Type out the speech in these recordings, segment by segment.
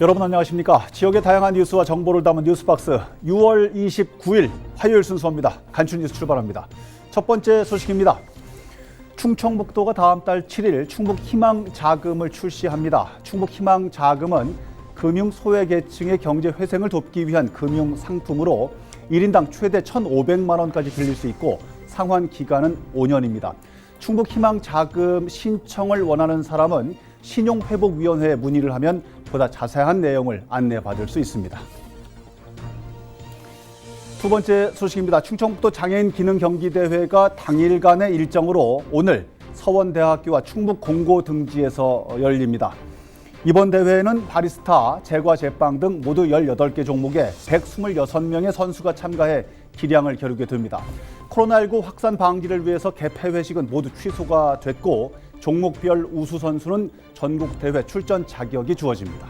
여러분 안녕하십니까? 지역의 다양한 뉴스와 정보를 담은 뉴스박스 6월 29일 화요일 순서입니다. 간추 뉴스 출발합니다. 첫 번째 소식입니다. 충청북도가 다음 달 7일 충북 희망 자금을 출시합니다. 충북 희망 자금은 금융 소외 계층의 경제 회생을 돕기 위한 금융 상품으로 1인당 최대 1,500만 원까지 빌릴 수 있고 상환 기간은 5년입니다. 충북 희망 자금 신청을 원하는 사람은 신용회복위원회에 문의를 하면 보다 자세한 내용을 안내받을 수 있습니다. 두 번째 소식입니다. 충청북도 장애인 기능 경기 대회가 당일간의 일정으로 오늘 서원대학교와 충북 공고 등지에서 열립니다. 이번 대회에는 바리스타, 제과 제빵 등 모두 18개 종목에 126명의 선수가 참가해 기량을 겨루게 됩니다. 코로나19 확산 방지를 위해서 개폐 회식은 모두 취소가 됐고 종목별 우수 선수는 전국 대회 출전 자격이 주어집니다.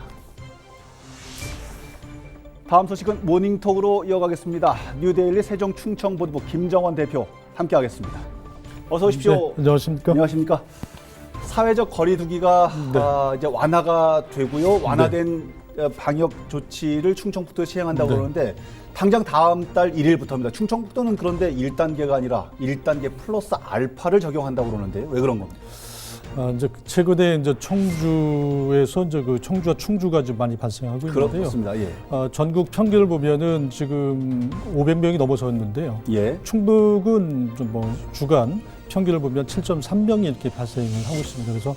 다음 소식은 모닝톡으로 이어가겠습니다. 뉴데일리 세종 충청보도부 김정원 대표 함께하겠습니다. 어서 오십시오. 네, 안녕하십니까? 안녕하십니까. 사회적 거리두기가 네. 아, 이제 완화가 되고요. 완화된 어, 방역 조치를 충청북도에 시행한다고 네. 그러는데 당장 다음 달 1일부터입니다. 충청북도는 그런데 1단계가 아니라 1단계 플러스 알파를 적용한다고 그러는데요. 왜 그런 겁니까? 아, 이제 최근에 이제 청주에서 이제 그 청주와 충주가 좀 많이 발생하고 있는데요. 그렇습니다. 예. 아, 전국 평균을 보면은 지금 500명이 넘어섰는데요. 예. 충북은 좀 뭐 주간 평균을 보면 7.3명이 이렇게 발생을 하고 있습니다. 그래서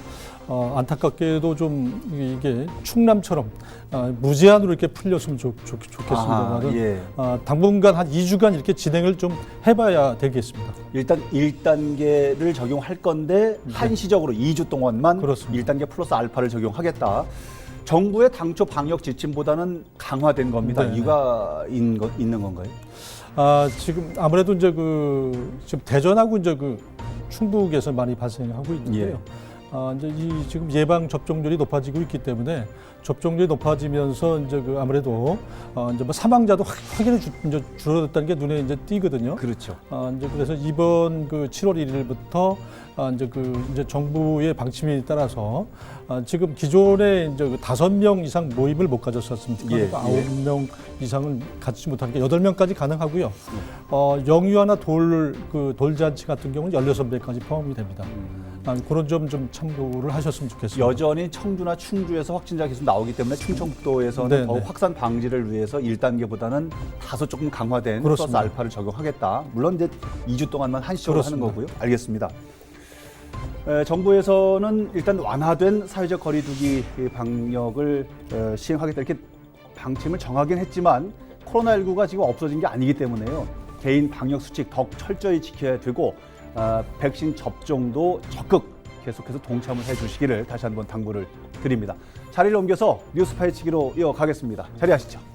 어, 안타깝게도 좀 이게 충남처럼 아, 무제한으로 이렇게 풀렸으면 좋, 좋, 좋겠습니다만은 아하, 예. 아, 당분간 한 2주간 이렇게 진행을 좀 해봐야 되겠습니다. 일단 1단계를 적용할 건데 한시적으로 2주 동안만 네. 그렇습니다. 1단계 플러스 알파를 적용하겠다. 정부의 당초 방역 지침보다는 강화된 겁니다. 네. 이유가 있는 건가요? 아, 지금 아무래도 이제 그 지금 대전하고 이제 그 충북에서 많이 발생하고 있는데요. 예. 아, 이제 이 지금 예방 접종률이 높아지고 있기 때문에 접종률이 높아지면서 이제 그 아무래도 어, 이제 뭐 사망자도 확, 확연히 주, 이제 줄어들었다는 게 눈에 이제 띄거든요. 그렇죠. 아, 이제 그래서 이번 그 7월 1일부터 아, 이제 그 이제 정부의 방침에 따라서 아, 지금 기존에 이제 그 다섯 명 이상 모임을 못 가졌었습니다. 예, 그러니까 예. 아홉 명 이상을 갖지 못하니까 여덟 명까지 가능하고요. 어, 영유아나 돌 그 돌잔치 같은 경우는 16배까지 포함이 됩니다. 아, 그런 점 좀 참고를 하셨으면 좋겠습니다. 여전히 청주나 충주에서 확진자 계속 나오기 때문에 충청북도에서는 네, 더욱 네. 확산 방지를 위해서 1단계보다는 다소 조금 강화된 플러스 그렇습니다. 알파를 적용하겠다. 물론 이제 2주 동안만 한시적으로 하는. 거고요. 알겠습니다. 에, 정부에서는 일단 완화된 사회적 거리두기 방역을 어, 시행하겠다 이렇게 방침을 정하긴 했지만 코로나19가 지금 없어진 게 아니기 때문에요. 개인 방역 수칙 더욱 철저히 지켜야 되고 아, 백신 접종도 적극 계속해서 동참을 해주시기를 다시 한번 당부를 드립니다. 자리를 옮겨서 뉴스 파헤치기로 이어가겠습니다. 자리하시죠.